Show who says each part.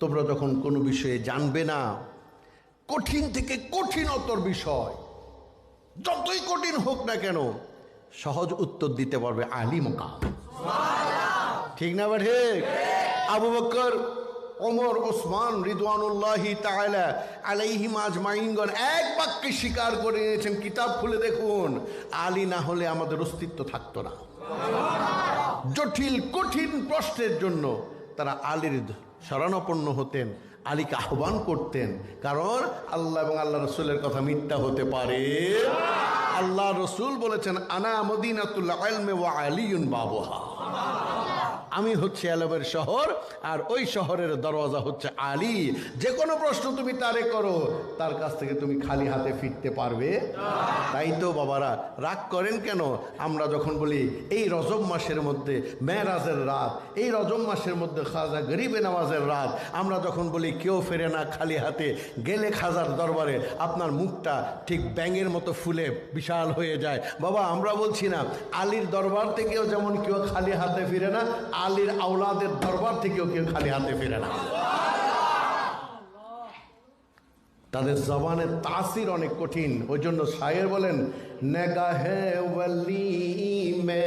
Speaker 1: তোমরা যখন কোনো বিষয়ে জানবে না, কঠিন থেকে কঠিনতর বিষয়, যতই কঠিন হোক না কেন, সহজ উত্তর দিতে পারবে আলী মোকা ঠিক না বা ঠিক? আবু বকর ওমর, ওসমান আজমাইনগণ এক বাক্যে স্বীকার করে নিয়েছেন, কিতাব খুলে দেখুন। আলী না হলে আমাদের অস্তিত্ব থাকতো না। জটিল, কঠিন প্রশ্নের জন্য তারা আলীর শরণাপন্ন হতেন, আলীকে আহ্বান করতেন। কারণ আল্লাহ এবং আল্লাহ রসুলের কথা মিথ্যা হতে পারে। আল্লাহ রসুল বলেছেন, আনা মদিনাতুল্লাহ আলমে ওয়া আলিউন বাবুহা। আমি হচ্ছে আলমের শহর, আর ওই শহরের দরওয়াজা হচ্ছে আলী। যে কোনো প্রশ্ন তুমি তারে করো, তার কাছ থেকে তুমি খালি হাতে ফিরতে পারবে। তাই তো বাবারা, রাগ করেন কেন? আমরা যখন বলি, এই রজব মাসের মধ্যে মেয়েরাজের রাত, এই রজব মাসের মধ্যে খাজা গরিবে নামাজের রাত। আমরা যখন বলি, কেউ ফেরে না খালি হাতে, গেলে খাজার দরবারে আপনার মুখটা ঠিক ব্যাঙের মতো ফুলে বিশাল হয়ে যায়। বাবা, আমরা বলছি না, আলীর দরবার থেকেও যেমন কেউ খালি হাতে ফিরে না আলীর আওলাদের দরবার থেকেও কেউ খালি হাতে ফেরে না। তাদের জবানের তাসির অনেক কঠিন। ওই জন্য সাহেব বলেন নেগাহে হে